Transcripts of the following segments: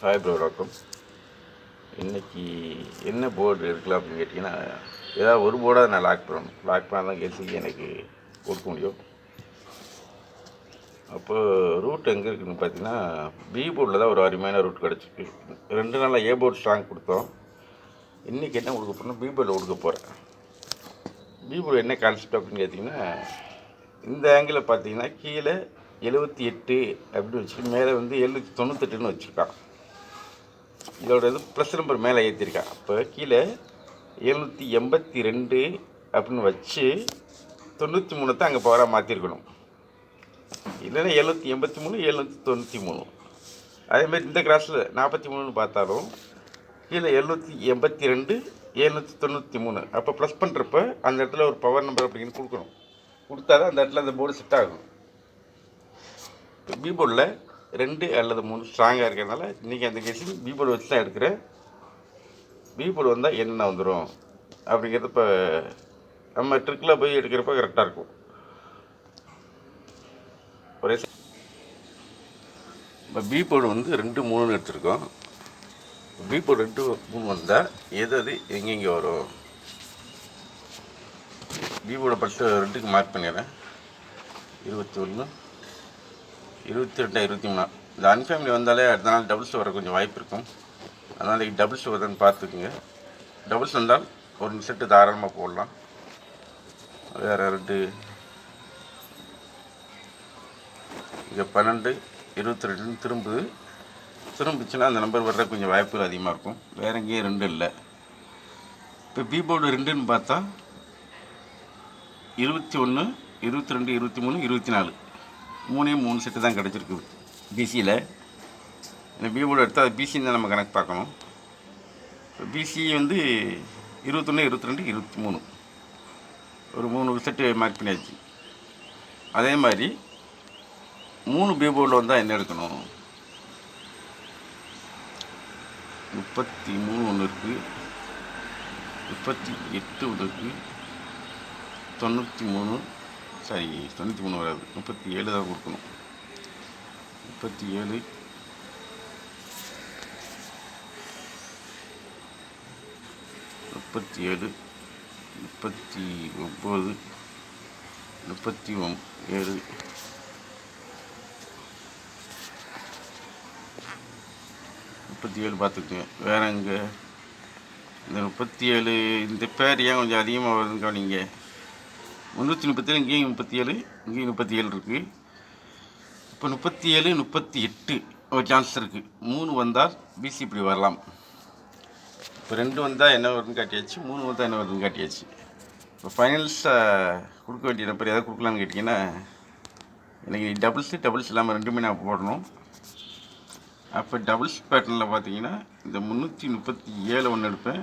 Hi bro வணக்கம் இன்றைக்கி என்ன போர்டு இருக்கலாம் அப்படின்னு கேட்டிங்கன்னா ஏதாவது ஒரு போர்டாக நான் லாக் பண்ணணும். லாக் பண்ணால் தான் கேசி எனக்கு கொடுக்க முடியும். அப்போ ரூட் எங்கே இருக்குதுன்னு பார்த்தீங்கன்னா பி போர்டில் தான் ஒரு அருமையான ரூட் கிடச்சிருக்கு. ரெண்டு நாளாக ஏ போர்டு ஸ்ட்ராங் கொடுத்தோம். இன்றைக்கி என்ன கொடுக்க போகிறோம் பி போர்டில் கொடுக்க போகிறேன் பி போர்டு என்ன கான்செப்ட் அப்படின்னு கேட்டிங்கன்னா இந்த ஆங்கிளில் பார்த்தீங்கன்னா கீழே எழுபத்தி எட்டு அப்படின்னு வச்சு மேலே வந்து எழுநூற்றி தொண்ணூத்தெட்டுன்னு வச்சுருக்கான். இதோட இது ப்ளஸ் நம்பர் மேலே ஏற்றிருக்கான் அப்போ கீழே எழுநூற்றி எண்பத்தி ரெண்டு அப்படின்னு வச்சு தொண்ணூற்றி மூணு தான் அங்கே பவராக மாற்றிருக்கணும் இல்லைன்னா எழுநூற்றி எண்பத்தி மூணு எழுநூற்றி தொண்ணூற்றி மூணு. அதேமாதிரி இந்த கிராஸில் நாற்பத்தி மூணுன்னு பார்த்தாலும் கீழே எழுநூற்றி எண்பத்தி ரெண்டு எழுநூற்றி தொண்ணூற்றி மூணு. அப்போ ப்ளஸ் பண்ணுறப்ப அந்த இடத்துல ஒரு பவர் நம்பர் அப்படின்னு கொடுக்கணும். கொடுத்தா தான் அந்த இடத்துல அந்த போர்டு செட் ஆகும். பி போர்டில் ரெண்டு அல்லது மூணு ஸ்ட்ராங்காக இருக்கிறதுனால இன்றைக்கி அந்த கேஸில் பீபோல் வச்சு தான் எடுக்கிறேன். பீபோல் வந்தால் என்ன வந்துடும் அப்படிங்கிறது இப்போ நம்ம ட்ரிக்கில் போய் எடுக்கிறப்ப கரெக்டாக இருக்கும். ஒரே இப்போ பி போர்டு வந்து ரெண்டு மூணுன்னு எடுத்திருக்கோம். பி போர்டு ரெண்டு மூணு வந்தால் எது அது எங்கெங்கே வரும்? பி போர்டை ஃபஸ்ட்டு ரெண்டுக்கு மார்க் பண்ணிடுறேன். இருபத்தி ஒன்று இருபத்தி ரெண்டு இருபத்தி மூணா. இந்த அன்ஃபேமிலி வந்தாலே அடுத்த நாள் டபுள்ஸ் வர கொஞ்சம் வாய்ப்பு இருக்கும். அதனால் இன்றைக்கி டபுள்ஸ் வருதுன்னு பார்த்துக்குங்க. டபுள்ஸ் வந்தால் ஒரு செட்டு தாராளமாக போடலாம். வேறு ரெண்டு. இங்கே பன்னெண்டு இருபத்தி ரெண்டுன்னு திரும்புது. திரும்பிச்சுன்னா அந்த நம்பர் வர்ற கொஞ்சம் வாய்ப்புகள் அதிகமாக இருக்கும். வேற எங்கேயும் ரெண்டு இல்லை. இப்போ பி போர்டு ரெண்டுன்னு பார்த்தா இருபத்தி ஒன்று இருபத்தி ரெண்டு இருபத்தி மூணு இருபத்தி நாலு. மூணே மூணு செட்டு தான் கிடச்சிருக்கு. பிசியில் இந்த பி போர்டு எடுத்தால் அது பிசின்னு தான் நம்ம கணக்கு பார்க்கணும். பிசி வந்து இருபத்தொன்று இருபத்தி ரெண்டு இருபத்தி மூணு ஒரு மூணு செட்டு மார்க் பண்ணியாச்சு. அதே மாதிரி மூணு பி போர்டில் வந்தால் என்ன எடுக்கணும்? முப்பத்தி மூணு ஒன்று இருக்குது முப்பத்தி எட்டு ஒன்று இருக்குது தொண்ணூற்றி மூணு சாரி தொண்ணூற்றி மூணு வராது. முப்பத்தி ஏழு தான் கொடுக்கணும். முப்பத்தி ஏழு. முப்பத்தி ஏழு. முப்பத்தி ஒம்பது. முப்பத்தி ஒம் ஏழு. முப்பத்தி ஏழு பார்த்துக்குங்க. வேற இங்கே இந்த முப்பத்தி ஏழு இந்த பேர் ஏன் கொஞ்சம் அதிகமாக வருதுன்னு கவனிங்க. முந்நூற்றி முப்பத்தேழு இங்கேயும் முப்பத்தி ஏழு இங்கேயும் முப்பத்தி ஏழு இருக்குது இப்போ முப்பத்தி ஏழு முப்பத்தி எட்டு ஒரு சான்ஸ் இருக்குது மூணு வந்தால் பிசி இப்படி வரலாம். இப்போ ரெண்டு வந்தால் என்ன வருதுன்னு காட்டியாச்சு? மூணு வந்தால் என்ன வருதுன்னு காட்டியாச்சு. இப்போ ஃபைனல்ஸாக கொடுக்க வேண்டிய நம்பர் எதாவது கொடுக்கலான்னு கேட்டிங்கன்னா எனக்கு டபுள்ஸு டபுள்ஸ் இல்லாமல் ரெண்டுமே நான் போடணும். அப்போ டபுள்ஸ் பேட்டர்னில் பார்த்தீங்கன்னா இந்த முந்நூற்றி முப்பத்தி ஏழு ஒன்று எடுப்பேன்.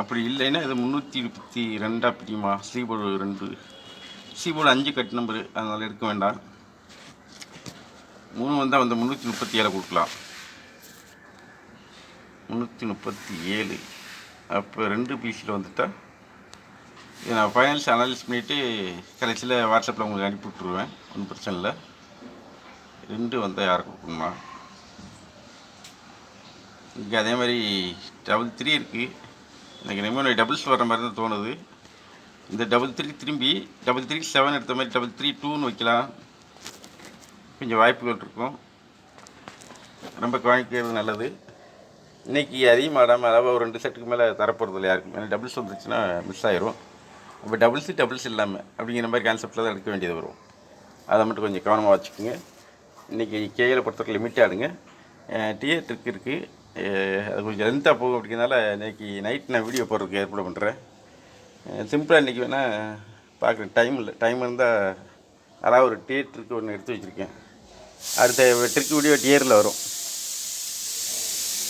அப்படி இல்லைன்னா இது முந்நூற்றி முப்பத்தி ரெண்டாக பிடிமா சீபோர்டு ரெண்டு. சீபோர்டு அஞ்சு கட் நம்பரு அதனால் எடுக்க வேண்டாம். மூணு வந்தால் வந்து முந்நூற்றி முப்பத்தி ஏழை கொடுக்கலாம். முந்நூற்றி முப்பத்தி ஏழு. அப்போ ரெண்டு பிசியில் வந்துட்டால் இதை நான் ஃபைனல்ஸ் அனலைஸ் பண்ணிவிட்டு கடைசியில் வாட்ஸ்அப்பில் உங்களுக்கு அனுப்பி விட்ருவேன் ஒன்றும் பிரச்சனை இல்லை. ரெண்டு வந்தால் யாரை கொடுக்கணுமா? இங்கே அதே மாதிரி டபுள் த்ரீ இருக்குது எனக்கு இனிமேல் டபுள்ஸ் வர மாதிரி தான் தோணுது. இந்த டபுள் த்ரீ திரும்பி டபுள் த்ரீ செவன் எடுத்த மாதிரி டபுள் த்ரீ டூன்னு வைக்கலாம். கொஞ்சம் வாய்ப்புகள் இருக்கும். ரொம்ப கவனிக்கிறது நல்லது. இன்றைக்கி அதிகமாக ஆடாமல் அளவாக ஒரு ரெண்டு செட்டுக்கு மேலே தரப்போகிறது இல்லை யாருக்கும் ஏன்னா டபுள்ஸ் வந்துச்சுன்னா மிஸ் ஆயிரும். அப்போ டபுள்ஸு டபுள்ஸ் இல்லாமல் அப்படிங்கிற மாதிரி கான்செப்டில் தான் எடுக்க வேண்டியது வரும். அதை மட்டும் கொஞ்சம் கவனமாக வச்சுக்கோங்க. இன்றைக்கி கேயில் பொறுத்தவரைக்கும் லிமிட் ஆடுங்க டிஏ ட்ரிக் இருக்குது அது கொஞ்சம் லென்த்தாக போகும் அப்படிங்கிறனால இன்றைக்கி நைட் நான் வீடியோ போடுறதுக்கு ஏற்பாடு பண்ணுறேன் சிம்பிளாக இன்றைக்கி வேணால் பார்க்குறேன் டைம் இல்லை. டைம் இருந்தால் அதாவது ஒரு டிஏ ஒன்று எடுத்து வச்சுருக்கேன். அடுத்த ட்ரிக் வீடியோ டியரில் வரும்.